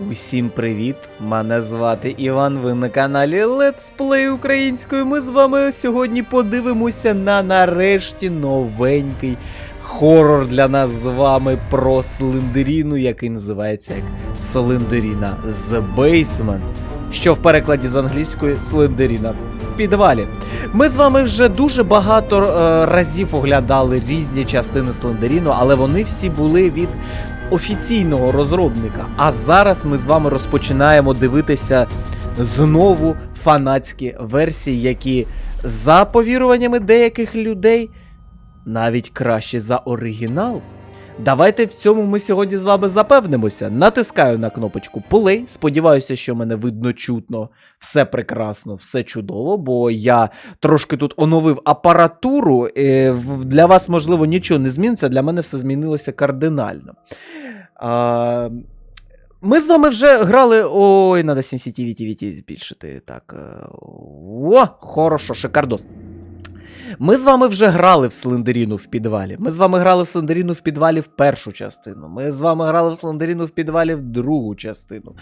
Усім привіт! Мене звати Іван. Ви на каналі Let's Play українською. Ми з вами сьогодні подивимося на нарешті новенький хорор для нас з вами про Слендеріну, який називається як Слендеріна The Basement. Що в перекладі з англійської Слендеріна в підвалі. Ми з вами вже дуже багато е, разів оглядали різні частини Слендеріну, але вони всі були від офіційного розробника. А зараз ми з вами розпочинаємо дивитися знову фанатські версії, які за повіруваннями деяких людей навіть краще за оригінал. Давайте в цьому ми сьогодні з вами запевнимося. Натискаю на кнопочку Play. Сподіваюся, що мене видно чутно. Все прекрасно, все чудово, бо я трошки тут оновив апаратуру. Е, Для вас, можливо, нічого не зміниться, для мене все змінилося кардинально. Ми з вами вже грали. Ой, треба sensitivity збільшити. Так. е, О, хорошо, шикардос. Ми з вами вже грали в Слендеріну в підвалі. Ми з вами грали в Слендеріну в підвалі в першу частину. Ми з вами грали в Слендеріну в підвалі в другу частину.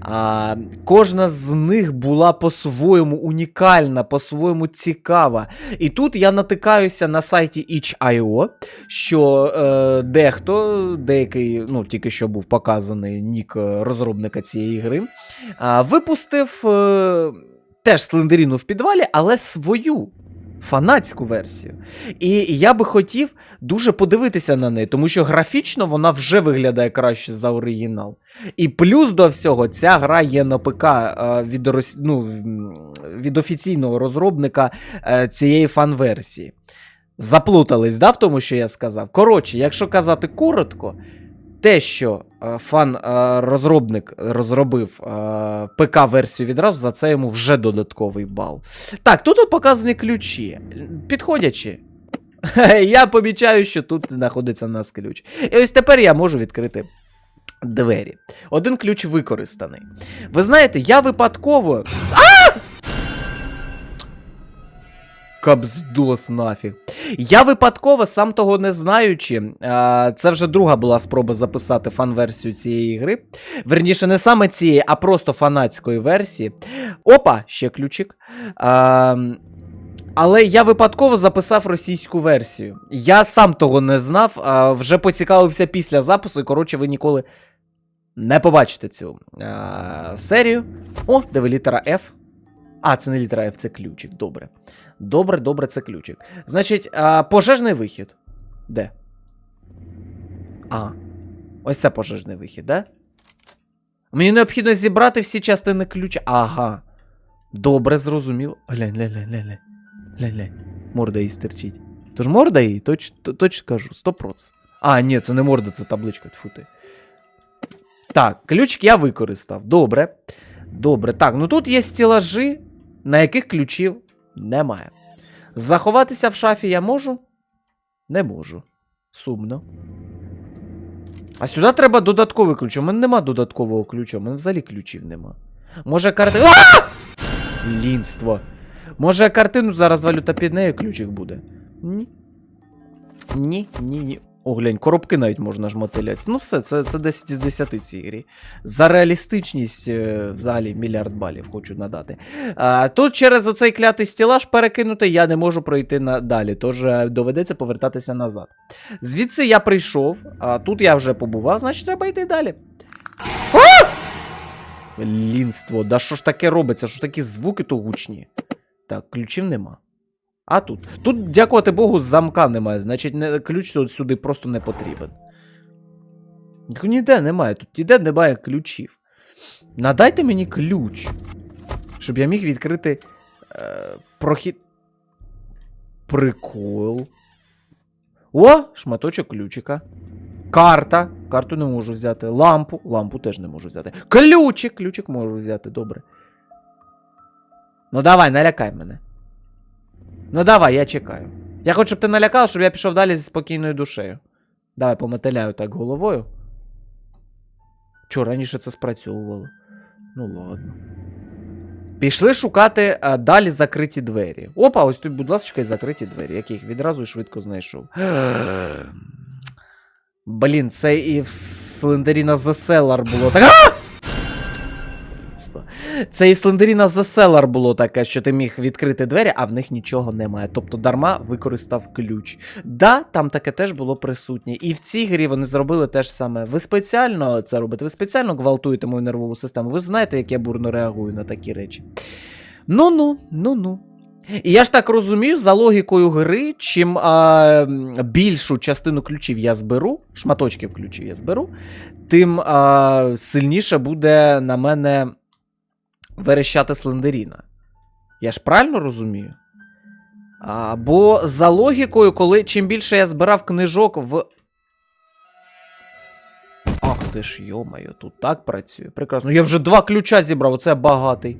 А, кожна з них була по-своєму унікальна, по-своєму цікава. І тут я натикаюся на сайті itch.io, що е, дехто, деякий, ну тільки що був показаний нік е, розробника цієї гри, а, випустив е, теж Слендеріну в підвалі, але свою. Фанатську версію. І я би хотів дуже подивитися на неї, тому що графічно вона вже виглядає краще за оригінал. І плюс до всього, ця гра є на ПК е, від, ну, від офіційного розробника е, цієї фан-версії. Заплутались, да, в тому, що я сказав? Коротше, якщо казати коротко, те, що е, фан-розробник розробив е, ПК-версію відразу, за це йому вже додатковий бал. Так, тут показані ключі. Підходячи. Я помічаю, що тут знаходиться у нас ключ. І ось тепер я можу відкрити двері. Один ключ використаний. Ви знаєте, я випадково. Кабздос нафіг. Я випадково, сам того не знаючи, це вже друга була спроба записати фан-версію цієї гри. Верніше, не саме цієї, а просто фанатської версії. Опа, ще ключик. Але я випадково записав російську версію. Я сам того не знав, вже поцікавився після запису, і коротше, ви ніколи не побачите цю серію. О, диви літера F. А, це не літера F, це ключик. Добре. Добре, добре, це ключик. Значить, а, пожежний вихід. Де? А. Ось це пожежний вихід, да? Мені необхідно зібрати всі частини ключа. Ага. Добре, зрозумів. Глянь, глянь, глянь, глянь. глянь. Глянь. Морда її стирчить. Тож морда її, точ, то- точно кажу, 100%. А, ні, це не морда, це табличка. Тьфу ти. Так, ключик я використав. Добре. Добре. Так, ну тут є стілажі, на яких ключів немає. Заховатися в шафі я можу? Не можу. Сумно. А сюди треба додатковий ключ. У мене нема додаткового ключа, у мене взагалі ключів нема. Може картину. Лінство. Може картину зараз валю та під нею ключик буде? Ні. Ні, ні, ні. О, коробки навіть можна ж мотиляти. Ну все, це, це 10 з 10 цій грі. За реалістичність е, взагалі мільярд балів хочу надати. А, тут через оцей клятий стілаж перекинути я не можу пройти на далі, тож е, доведеться повертатися назад. Звідси я прийшов, а тут я вже побував, значить треба йти далі. А! Лінство, да що ж таке робиться? Що ж такі звуки то гучні? Так, ключів нема. А тут. Тут, дякувати Богу, замка немає, значить не, ключ тут сюди просто не потрібен. Ніде немає, тут ніде немає ключів. Надайте мені ключ, щоб я міг відкрити е, прохід. Прикол. О, шматочок ключика. Карта. Карту не можу взяти. Лампу. Лампу теж не можу взяти. Ключик! Ключик можу взяти, добре. Ну давай, налякай мене. Ну давай, я чекаю. Я хочу, щоб ти налякав, щоб я пішов далі зі спокійною душею. Давай помотиляю так головою. Чо, раніше це спрацьовувало. Ну ладно. Пішли шукати а, далі закриті двері. Опа, ось тут, будь ласка, і закриті двері, яких відразу і швидко знайшов. Блін, це і в Слендеріна The Cellar було так. Це і Слендеріна The Cellar було таке, що ти міг відкрити двері, а в них нічого немає. Тобто дарма використав ключ. Да, там таке теж було присутнє. І в цій грі вони зробили те ж саме. Ви спеціально це робите, ви спеціально гвалтуєте мою нервову систему. Ви знаєте, як я бурно реагую на такі речі. Ну-ну, ну-ну. І я ж так розумію, за логікою гри, чим а, більшу частину ключів я зберу, шматочків ключів я зберу, тим а, сильніше буде на мене верещати Слендеріна. Я ж правильно розумію? А, бо за логікою, коли чим більше я збирав книжок в. Ах ти ж, йомаю, тут так працює. Прекрасно. Я вже два ключа зібрав, оце багатий.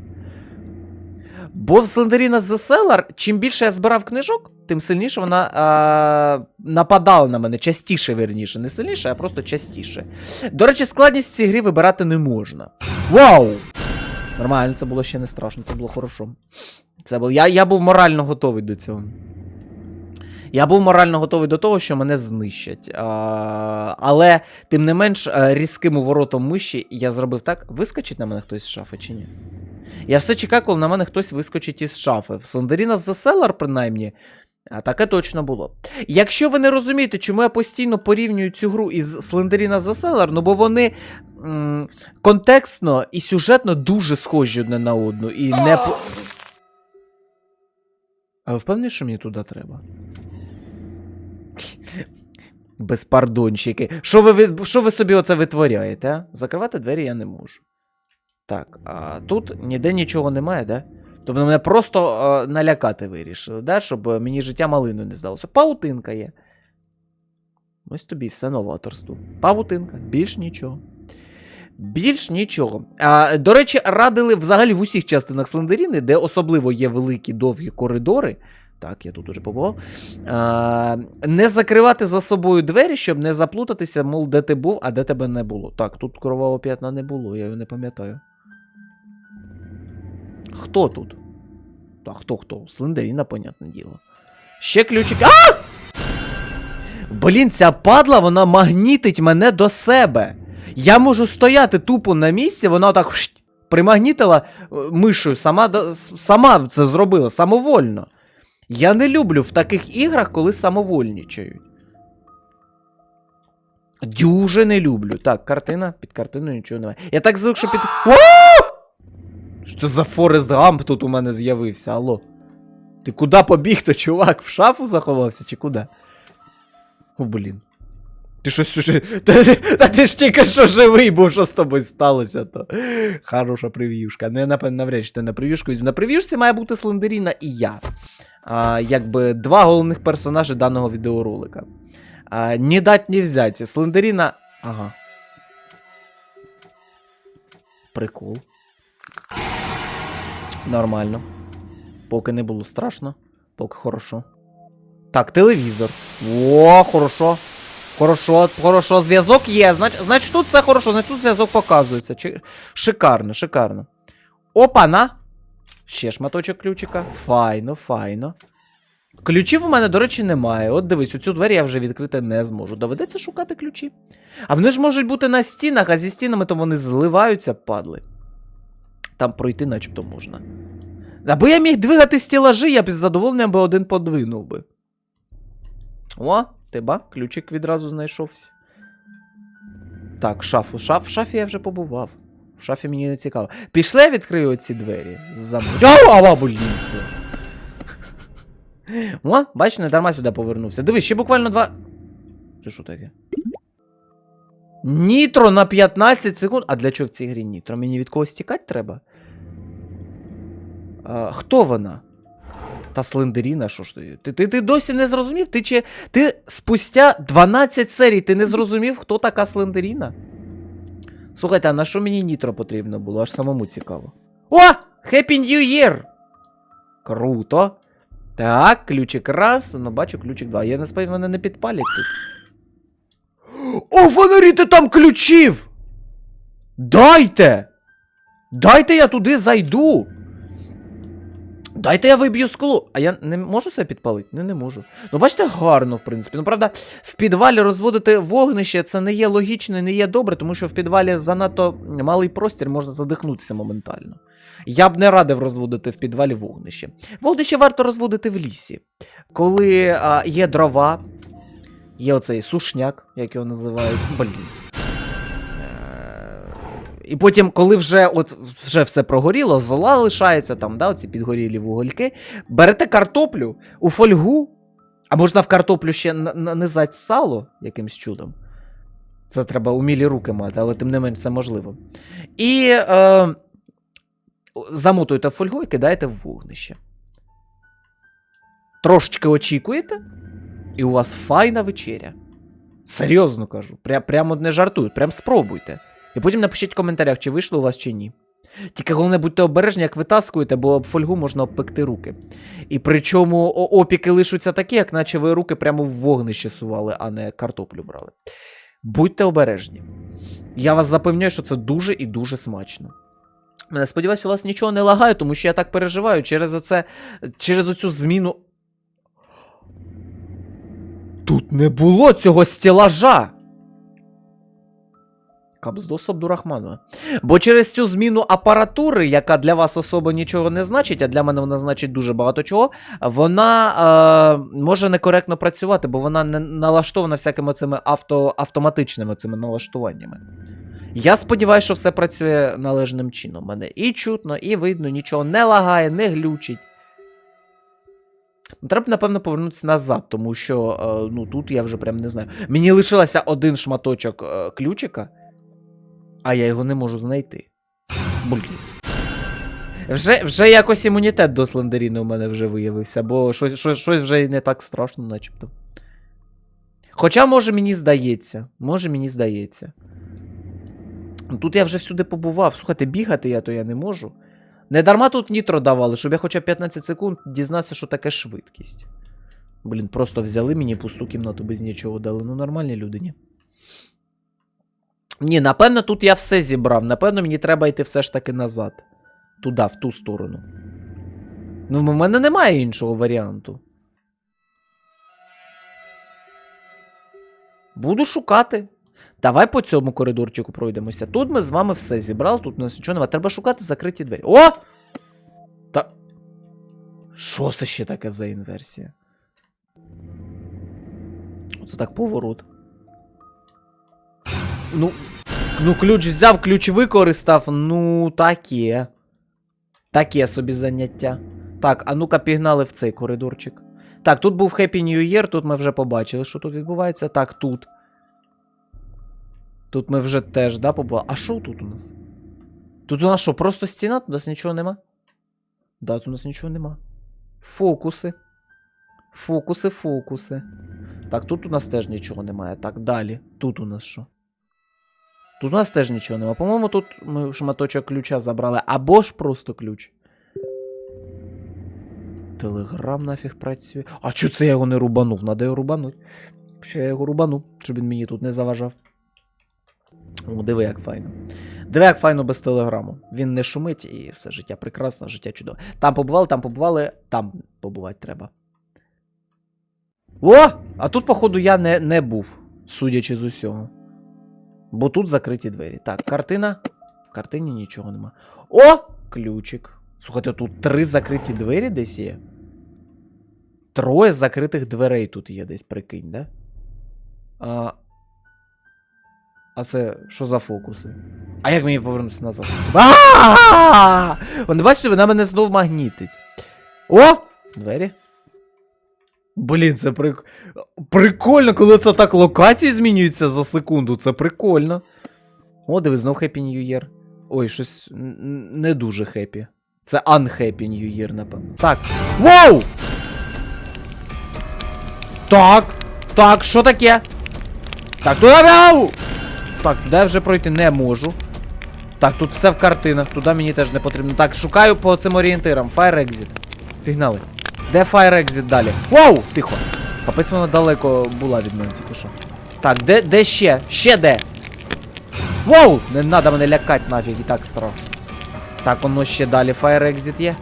Бо в Слендеріна Cellar, чим більше я збирав книжок, тим сильніше вона а, нападала на мене. Частіше, верніше. Не сильніше, а просто частіше. До речі, складність в цій грі вибирати не можна. Вау! Нормально, це було ще не страшно, це було хорошо. Це було... я, я був морально готовий до цього. Я був морально готовий до того, що мене знищать. А, але, тим не менш, е, різким уворотом миші я зробив так. Вискочить на мене хтось з шафи чи ні? Я все чекаю, коли на мене хтось вискочить із шафи. В Слендеріна Cellar, принаймні. А таке точно було. Якщо ви не розумієте, чому я постійно порівнюю цю гру із Слендеріна The Cellar, ну бо вони м- контекстно і сюжетно дуже схожі одне на одну. І не. А ви впевнені, що мені туди треба? Безпардонщики. Що ви, що ви собі оце витворяєте, а? Закривати двері я не можу. Так, а тут ніде нічого немає, да? Тобто мене просто е, налякати вирішили, да? щоб е, мені життя малину не здалося. Паутинка є. Ось тобі все новаторство. Павутинка, більш нічого. Більш нічого. А, до речі, радили взагалі в усіх частинах Слендеріни, де особливо є великі довгі коридори. Так, я тут уже побував. А, не закривати за собою двері, щоб не заплутатися, мов, де ти був, а де тебе не було. Так, тут кровавого п'ятна не було, я його не пам'ятаю. Хто тут? Та хто хто? Слендеріна, понятне діло. Ще ключик. А! Блін, ця падла, вона магнітить мене до себе. Я можу стояти тупо на місці, вона так примагнітила е, мишою, сама, сама це зробила, самовольно. Я не люблю в таких іграх, коли самовольнічають. Дюже не люблю. Так, картина, під картиною нічого немає. Я так звик, що під. О! Що це за Форест Гамп тут у мене з'явився, алло? Ти куди побіг-то, чувак? В шафу заховався чи куди? О, блін. Ти що, що, та, та ти ж тільки що живий, бо що з тобою сталося, то. Хороша прев'юшка. Ну, я напевно навряд чи ти на прев'юшку візьму. На прев'юшці має бути Слендеріна і я. А, якби два головних персонажі даного відеоролика. А, не дать не взять. Слендеріна. Ага. Прикол. Нормально. Поки не було страшно, поки хорошо. Так, телевізор. О, хорошо. Хорошо, хорошо, зв'язок є. Значить, значить тут все хорошо, значить тут зв'язок показується. Чи... Шикарно, шикарно. Опана! Ще шматочок ключика. Файно, файно. Ключів у мене, до речі, немає. От дивись, оцю двері я вже відкрити не зможу. Доведеться шукати ключі. А вони ж можуть бути на стінах, а зі стінами то вони зливаються, падли. Там пройти начебто можна. Аби я міг двигати стілажі, я б з задоволенням би один подвинув би. О, тебе, ключик відразу знайшовся. Так, шафу. Шаф, в шафі я вже побував. В шафі мені не цікаво. Пішли я відкрию оці двері. Зам... О, бач, не дарма сюди повернувся. Дивись, ще буквально два. Це що таке? Нітро на 15 секунд. А для чого в цій грі нітро? Мені від когось тікати треба? А, хто вона? Та Слендеріна, що ж ти? Ти, ти? ти досі не зрозумів? Ти чи. Ти спустя 12 серій ти не зрозумів, хто така Слендеріна? Слухайте, а на що мені нітро потрібно було? Аж самому цікаво. О! Happy New Year! Круто. Так, ключик раз, ну бачу ключик два. Я не сподіваюся, мене не підпалять тут. О, фонарі ти там ключів! Дайте! Дайте я туди зайду! Дайте я виб'ю скло. А я не можу себе підпалити? Не, не можу. Ну, бачите, гарно, в принципі. Ну, правда, в підвалі розводити вогнище це не є логічно не є добре, тому що в підвалі занадто малий простір можна задихнутися моментально. Я б не радив розводити в підвалі вогнище. Вогнище варто розводити в лісі. Коли а, є дрова, є оцей сушняк, як його називають. Блін. Е, І потім, коли вже от вже все прогоріло, зола лишається там, да, оці підгорілі вугольки, берете картоплю у фольгу, а можна в картоплю ще на- нанизати сало якимсь чудом. Це треба умілі руки мати, але тим не менш це можливо. І е, замотуєте фольгу і кидаєте в вогнище. Трошечки очікуєте, і у вас файна вечеря. Серйозно кажу, пря, прямо не жартую, прям спробуйте. І потім напишіть в коментарях, чи вийшло у вас чи ні. Тільки головне будьте обережні, як витаскуєте, бо об фольгу можна обпекти руки. І причому опіки лишуться такі, як наче ви руки прямо в вогнище сували, а не картоплю брали. Будьте обережні. Я вас запевняю, що це дуже і дуже смачно. Мене сподіваюся, у вас нічого не лагає, тому що я так переживаю через оце, через оцю зміну. Тут не було цього стілажа. Кабздос Абдурахманова. Бо через цю зміну апаратури, яка для вас особо нічого не значить, а для мене вона значить дуже багато чого, вона е, може некоректно працювати, бо вона не налаштована всякими цими авто, автоматичними цими налаштуваннями. Я сподіваюся, що все працює належним чином. Мене і чутно, і видно, нічого не лагає, не глючить. Треба, напевно, повернутися назад, тому що е, ну, тут я вже прям не знаю. Мені лишилося один шматочок е, ключика, а я його не можу знайти. Блін. Вже, вже якось імунітет до слендеріни у мене вже виявився, бо щось, щось, щось вже не так страшно, начебто. Хоча, може, мені здається. Може, мені здається. Тут я вже всюди побував. Слухайте, бігати я то я не можу. Не дарма тут нітро давали, щоб я хоча б 15 секунд дізнався, що таке швидкість. Блін, просто взяли мені пусту кімнату без нічого дали. Ну, нормальні люди, ні. Ні, напевно, тут я все зібрав. Напевно, мені треба йти все ж таки назад. Туди, в ту сторону. Ну, в мене немає іншого варіанту. Буду шукати. Давай по цьому коридорчику пройдемося. Тут ми з вами все зібрали, тут у нас нічого немає. Треба шукати закриті двері. О! Та. Що це ще таке за інверсія? Оце так поворот. Ну. Ну, ключ взяв, ключ використав. Ну, таке. Таке собі заняття. Так, а ну-ка пігнали в цей коридорчик. Так, тут був Happy New Year, тут ми вже побачили, що тут відбувається. Так, тут. Тут ми вже теж, да, побували. А що тут у нас? Тут у нас що, просто стіна? Тут у нас нічого нема? Да, тут у нас нічого нема. Фокуси. Фокуси, фокуси. Так, тут у нас теж нічого немає. Так, далі. Тут у нас що? Тут у нас теж нічого нема. По-моєму, тут ми шматочок ключа забрали. Або ж просто ключ. Телеграм нафіг працює. А чого це я його не рубанув? Надо його рубануть. Ще я його рубану, щоб він мені тут не заважав. О, диви, як файно. Диви, як файно без телеграму. Він не шумить і все життя прекрасне, життя чудове. Там побували, там побували, там побувати треба. О! А тут, походу, я не, не був, судячи з усього. Бо тут закриті двері. Так, картина. В картині нічого нема. О! Ключик. Слухайте, тут три закриті двері десь є. Троє закритих дверей тут є десь, прикинь, да? А, а це що за фокуси? А як мені повернутися назад? А! Вони бачите, вона мене знов магнітить. О! Двері. Блін, це прик... прикольно, коли це так локації змінюються за секунду. Це прикольно. О, диви, знов Happy New Year. Ой, щось не дуже хеппі. Це Unhappy New Year, напевно. Так. Воу! Так. Так, що таке? Так, туди мяу! Так, туди вже пройти не можу. Так, тут все в картинах, туди мені теж не потрібно. Так, шукаю по цим орієнтирам. Fire Exit. Пігнали. Де Fire Exit далі? Воу! Тихо. Капець вона далеко була від мене тільки що. Так, де, де ще? Ще де? Воу! Не треба мене лякати нафіг, і так страшно. Так, воно ще далі Fire Exit є.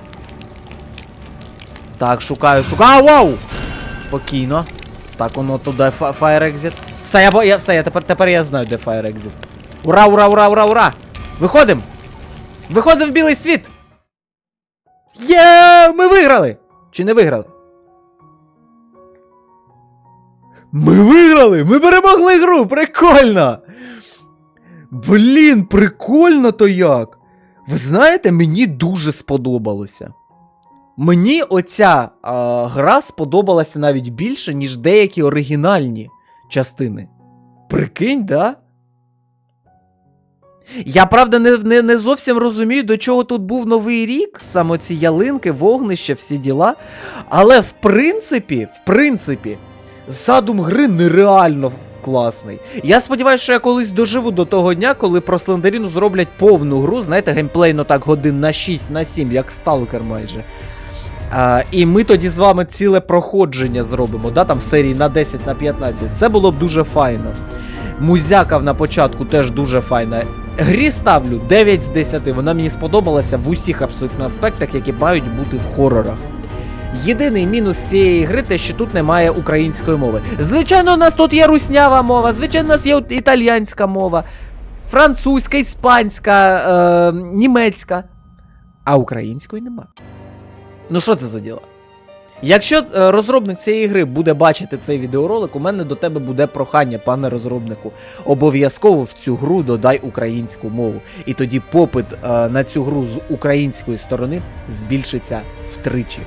Так, шукаю, шукаю. Воу! Спокійно. Так, воно туди Fire Exit. Все, я, бо- я, все, я тепер, тепер я знаю, де Fire Exit. Ура, ура, ура, ура, ура! Виходим! Виходим в білий світ! Є! Ми виграли! Чи не виграли? Ми виграли! Ми перемогли гру! Прикольно! Блін, прикольно то як! Ви знаєте, мені дуже сподобалося. Мені оця а, гра сподобалася навіть більше, ніж деякі оригінальні частини. Прикинь, да? Я правда не, не, не зовсім розумію, до чого тут був новий рік, саме ці ялинки, вогнища, всі діла. Але в принципі, в принципі, задум гри нереально класний. Я сподіваюся, що я колись доживу до того дня, коли про Слендеріну зроблять повну гру, знаєте, геймплейно так годин на 6, на 7, як сталкер майже. А, і ми тоді з вами ціле проходження зробимо, да, там серії на 10, на 15. Це було б дуже файно. Музякав на початку теж дуже файна. Грі ставлю 9 з 10. Вона мені сподобалася в усіх абсолютно аспектах, які мають бути в хорорах. Єдиний мінус цієї гри те, що тут немає української мови. Звичайно, у нас тут є руснява мова, звичайно, у нас є італійська мова, французька, іспанська, е, німецька. А української нема. Ну що це за діло? Якщо е, розробник цієї гри буде бачити цей відеоролик, у мене до тебе буде прохання, пане розробнику. Обов'язково в цю гру додай українську мову. І тоді попит е, на цю гру з української сторони збільшиться втричі.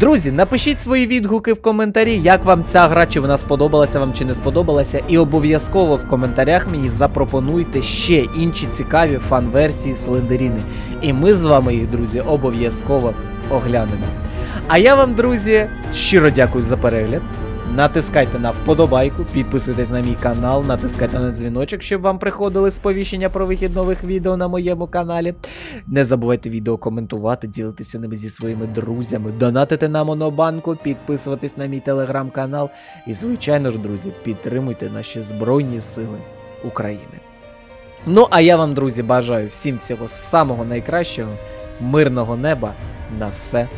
Друзі, напишіть свої відгуки в коментарі, як вам ця гра, чи вона сподобалася вам, чи не сподобалася. І обов'язково в коментарях мені запропонуйте ще інші цікаві фан-версії Слендеріни. І ми з вами друзі, обов'язково оглянемо. А я вам, друзі, щиро дякую за перегляд. Натискайте на вподобайку, підписуйтесь на мій канал, натискайте на дзвіночок, щоб вам приходили сповіщення про вихід нових відео на моєму каналі. Не забувайте відео коментувати, ділитися ними зі своїми друзями, донатити на Монобанку, підписуватись на мій телеграм-канал. І, звичайно ж, друзі, підтримуйте наші Збройні Сили України. Ну, а я вам, друзі, бажаю всім всього самого найкращого, мирного неба на все